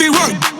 be one.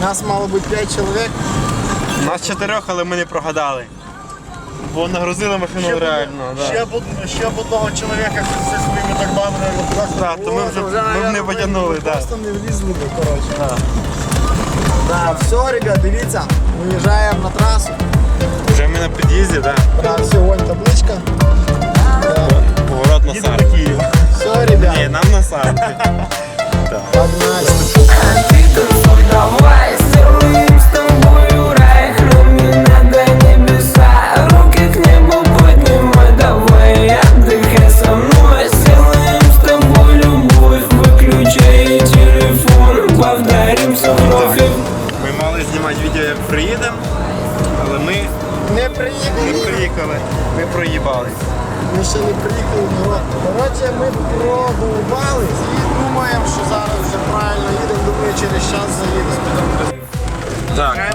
Нас мало бути 5 чоловік. Нас чотирьох, але ми не прогадали. Бо нагрузили машину реально. Да. Ще б, од- ще б одного чоловіка зі своїми торбами на руках. Так, то ми вже- ми б не потягнули, да. Просто не влізли би, коротше. Так, да, все, ребят, дивіться, виїжджаємо на трасу. Вже ми на під'їзді, так. Да, все, вон табличка. Поворот на сар. Все, Ні, ребят, нам на сар. погнали. Ты свой давай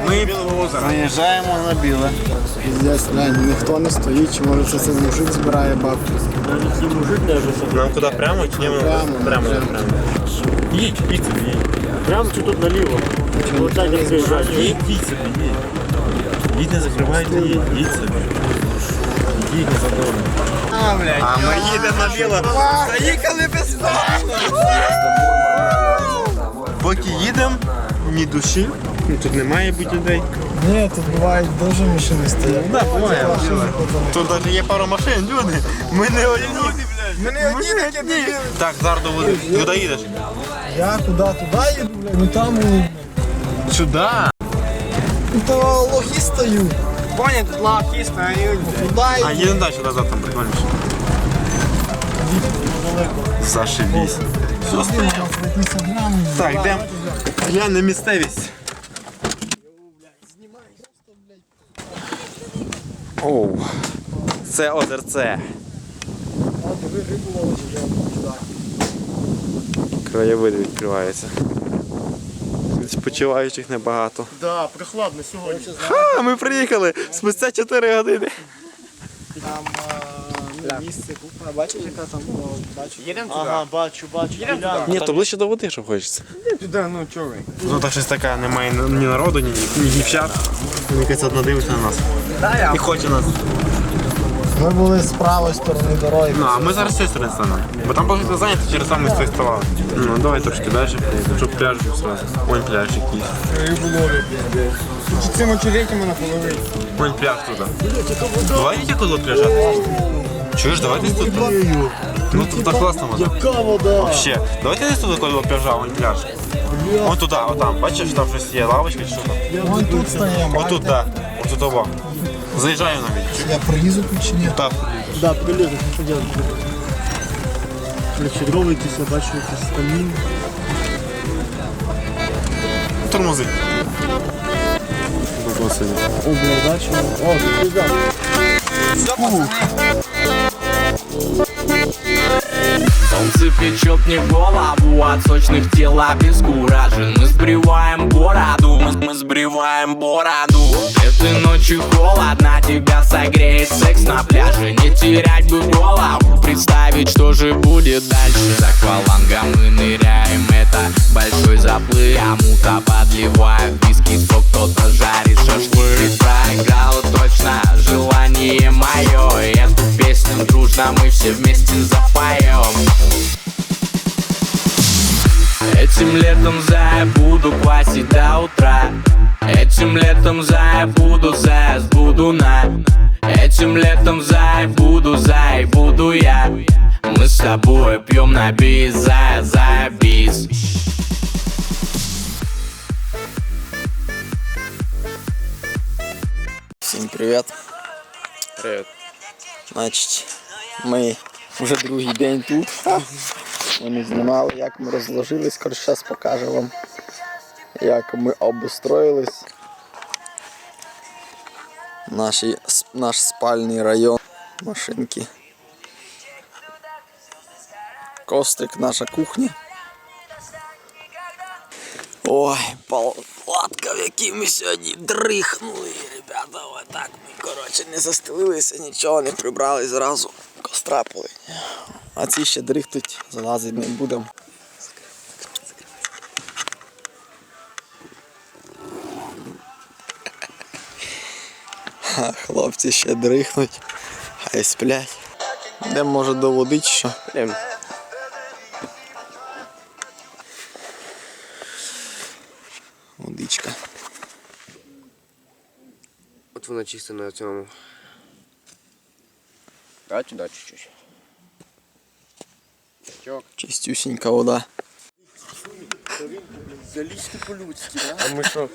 ми заїжджаємо на біле. Здесь глянь, ніхто не стоїть, чи може це цей мужик збирає бабки. Нам куди прямо чи ні? Прямо, прямо. прямо. прямо. Їдь, їдь їдь. Прямо чи тут наліво? Вот так як заїжджаєш. Їдь, їдь собі, їдь. Їдь, не закривайте, їдь, їдь собі. Їдь, не задоволено. А ми їдемо на біло. Заїхали без Поки їдемо, ні душі. Ну, Тут немає бути людей. Ні, тут бувають дуже машини стоять. Да, буває. Тут навіть є пару машин, люди. Ми не одні. Ми не одні такі дебіли. Так, зараз доводи. Куди їдеш? Я куди туди їду, блядь, ну там ну, Сюди. ну, то лохи стою. Понял, тут лавки. Туди А їду. їдемо далі, назад там прикольніше. Зашибісь. Так, йдемо. Глянь на місцевість. Оу. Це озерце. Краєвиди відкриваються. Спочиваючих небагато. Да, прохладно сьогодні. А, ми приїхали спустя 4 години. Там а, ну, місце купа. Бачиш, яка там бачу. Їдемо туди? Ага, бачу, бачу. Їдемо Ні, то ближче до води, що хочеться. туди, ну чого? Ну так щось таке, немає ні народу, ні, ні дівчат. Мені якась одна дивиться на нас. І хоче нас. Ми були з правої сторони дороги. Ну, а ми зараз з цієї сторони станемо. Бо там просто зайняті через саме з ставали. Ну, давай трошки далі приїдемо, щоб пляж був сразу. Вон пляж якийсь. Тут цим очеретями на половині. Вон пляж туди. Давай йдіть коло пляжа. Чуєш, давай десь тут. Ну тут так класно вода. Яка вода? Вообще. Давайте десь туди коло пляжа, вон пляж. Вон туди, отам. Бачиш, там щось є, лавочка чи що там. Вон тут стоїмо. Отут, так. Отут оба. Заїжджаю навіть. Я прилізу тут чи ні? Так. Да, прилізу, що делать? Короче, дрова якісь, я бачу якісь камін. Тормози. О, бля, бачу. О, тут пізда. Солнце печет мне голову от сочных тел обескуражен Мы сбриваем бороду, мы, мы сбриваем бороду. Этой ночью холодно, тебя согреет секс на пляже. Не терять бы голову, представить, что же будет дальше. За аквалангом мы ныряем, это большой заплыв. Я мута подливаю виски, сок, кто-то жарит шашлык. Ты проиграл точно, желание мое Эту песню дружно мы все вместе запоем Этим летом зая буду квасить до утра Этим летом зая буду зая буду буду на Этим летом зай, буду зай, буду я Мы с тобой пьем на бис, зай, зай, бис Всім привіт. Привіт. Значить, ми вже другий день тут. Не знімали, як ми розложились. Коротше, зараз покажу вам, як ми обустроїлись. Наші, наш спальний район. Машинки. Костик, наша кухня. Ой, палатка, в якій ми сьогодні дрихнули, ребята, отак ми, коротше, не застелилися, нічого не прибрали, зразу костра пили. А ці ще дрихтуть, залазити не будемо. Хлопці ще дрихнуть, хай сплять. Де може до води чи що? Водичка. От вона чисто на цьому. А туди чуть-чуть. Чистюсінька вода. А ми що?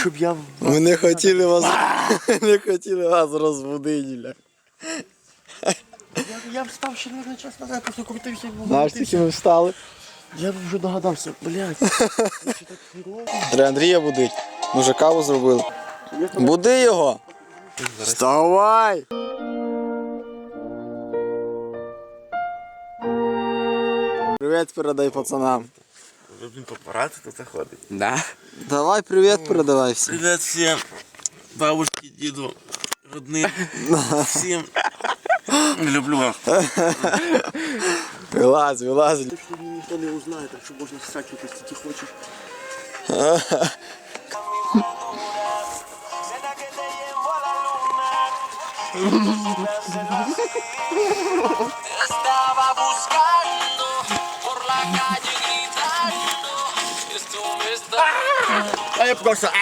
Щоб я Ми не хотіли вас. не хотіли вас розбудити. Я б став ще на час назад, просто крутився. Знаєш, тільки ми встали. Я б вже догадався, блядь. Треба Андрія будить. Ми вже каву зробили. Буди його! Вставай! Привіт передай пацанам. Він папарати тут заходить. Да. Давай привіт передавай всім. Привіт всім. Бабушки, діду, родним. Всім. Люблю вас. Вилазь, вилазь. Ніхто не узнає, так що можна всякі ти хочеш. Estaba buscando estando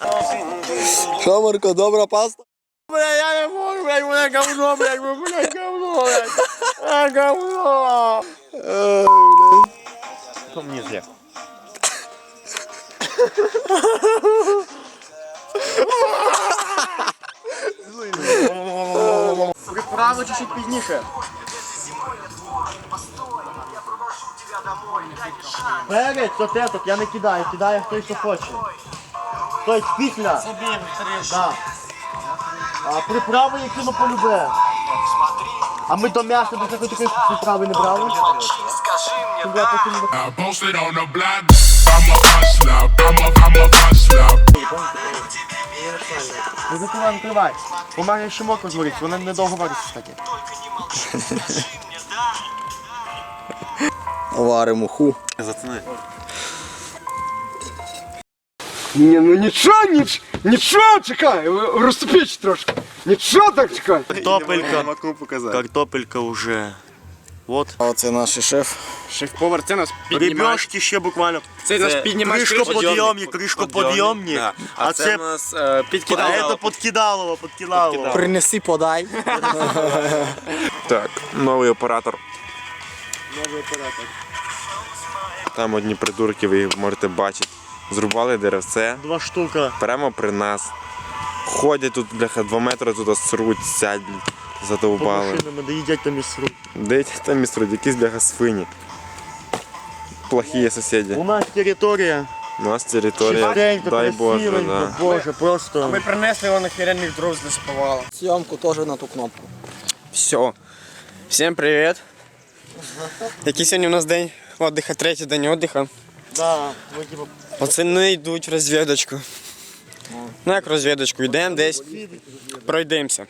А я просто. Що, Марко, добра паста? Бля, я не можу, блядь, мене говно, блядь, ви, блядь, говно, блядь. А, говно. Перець, от этот, я не кидаю, кидає хто що хоче. Тобто після. Да. А приправи, які ми полюбе. А ми до м'яса до такої такої приправи не брали. Щоб я потім не- I posted on the block. I'm a hustler. I'm a, I'm a hustler. Не закривай, не закривай. У мене ще мокро згорить, вона недовго вариться таке. Варимо ху. Зацени. Ні, ну нічого, ніч, нічого, чекай, розступіть трошки. Нічого так чекай. Картопелька. Картопелька уже. Вот. А Оце наш шеф. Шеф-повар, це нас Ребешки ще буквально. Це наш піднімач кришкоподйомник, кришкоподйомник. А це нас а це подкидалово, подкидалово. Принеси, подай. Так, новий оператор. Новий оператор. Там одні придурки, ви їх можете бачити. Зрубали деревце Два штука. прямо при нас. Ходять тут, бляха, два метри тут сруть, сядь, По задовбали. машинами доїдять там і сруть. Де ті там міструть, якісь бляха свині. Плохі сусіди. У нас територія. У нас територія, Чистенько, дай Боже, красивенько, да. Боже, просто. Ми принесли воно херенних дров засипувало. Зйомку теж на ту кнопку. Все. Всім привіт. Який сьогодні у нас день отдиха, третій день отдиха. Да, ми типа. Пацани йдуть в розвідочку. Ну як розвідочку, йдемо десь, пройдемося.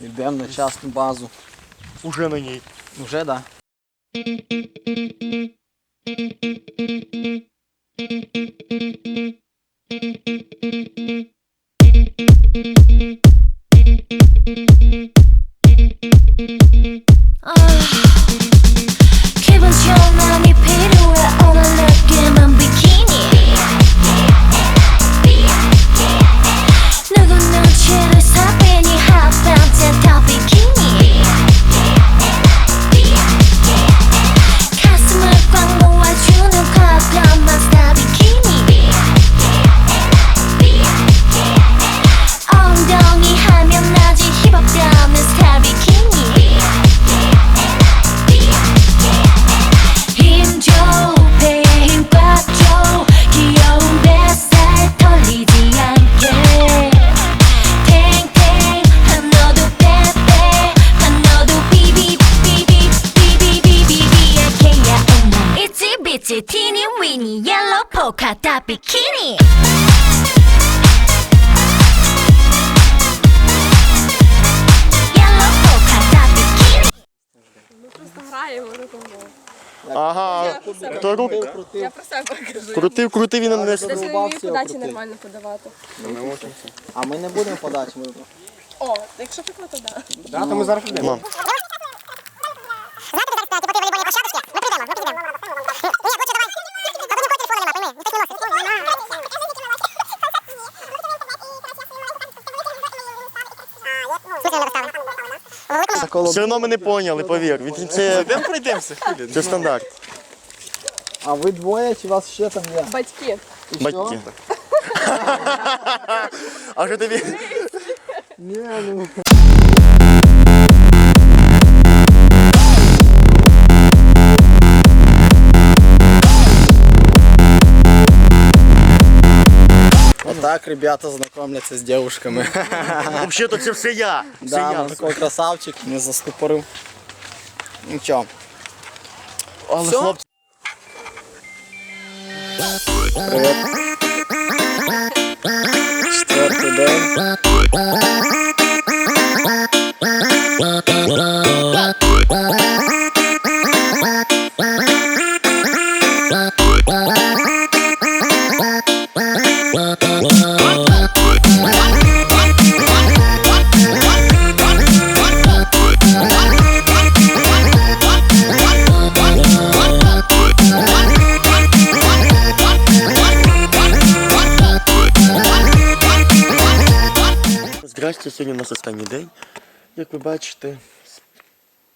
Йдемо на частну базу. уже на ній. Уже, да. Yellow polka dot bikini. Yellow polka dot bikini. Ага. То рук Я про себе кажу. крутив, крутив і не Десь не вмію подачі нормально подавати. А ми не будемо подачі. Ми... О, якщо таке, то да. Да, то ми зараз підемо. Мам. Все одно ми не поняли, повір. Він- Це, пройдемося. це стандарт. А ви двоє чи вас ще там є? Батьки. Батьки. А що тобі? Отак ребята знайомляться з дівчатками. Взагалі-то це все я. Все Да, я. такий красавчик, не заступорив. Нічого. Але хлопці. Четвертий день. Останній день. Як ви бачите,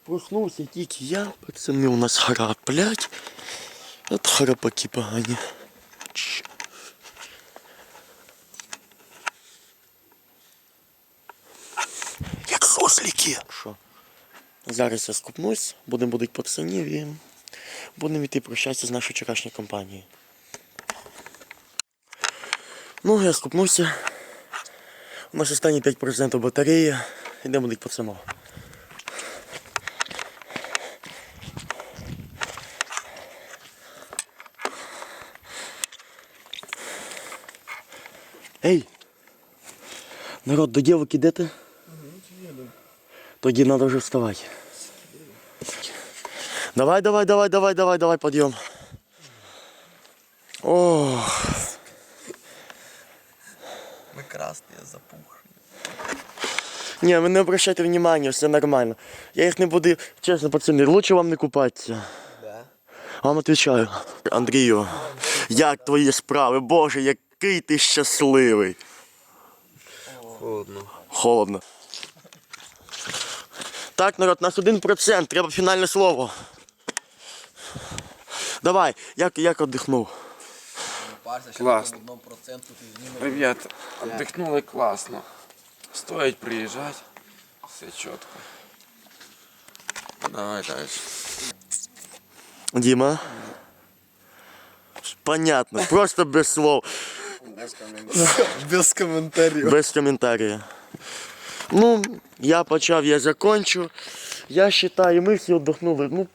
проснувся тільки я, пацани у нас храплять. От храпаки погані. Як сосліки. Що? Зараз я скупнусь, будемо будуть пацанів і будемо йти прощатися з нашою вчорашньою компанією. Ну, я скупнувся. У нас останні 5% батареї. Йдемо будуть пацанов. Ей! Народ, до дівок ідете? Тоді треба вже вставати. Давай, давай, давай, давай, давай, давай, підйом. Ох. Ні, ви не обращайте внимання, все нормально. Я їх не буду, чесно, пацани, лучше вам не купатися. Да. Вам відповідаю. Андрію, як твої справи? Боже, який ти щасливий. Холодно. Холодно. Так, народ, нас один процент, треба фінальне слово. Давай, як, як віддихнув? Класно. Ребята, отдохнули класно. Стоит приезжать. Все четко. Давай дальше. Діма? Понятно, просто без слов. Без коментарів. Без коментарів. Ну, я почав, я закончу. Я вважаю, ми всі віддохнули. Ну,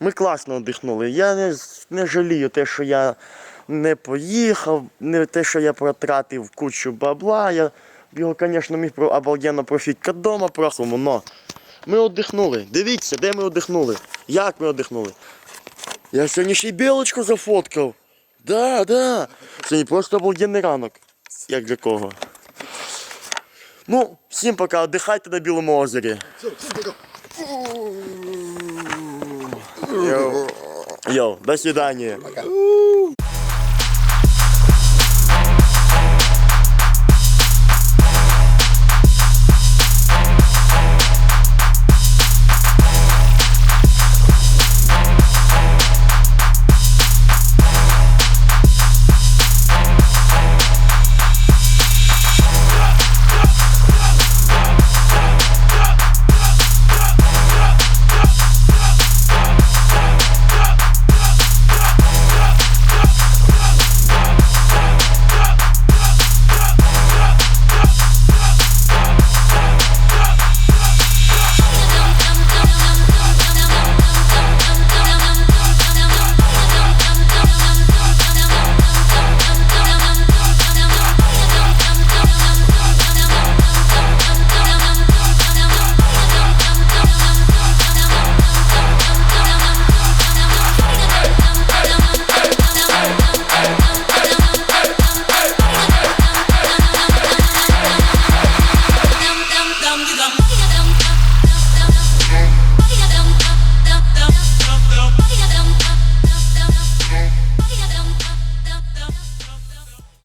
ми класно віддихнули. Я не, не жалію те, що я не поїхав, не те, що я протратив кучу бабла. Я його, звісно, міг про обалденно профітка вдома просто, но ми віддихнули. Дивіться, де ми віддихнули. Як ми віддихнули. Я сьогодні ще й білочку зафоткав. Да, да. Сьогодні просто обалденний ранок. Як для кого. Ну, всім пока, отдихайте на Білому озері. Йоу, до свидания.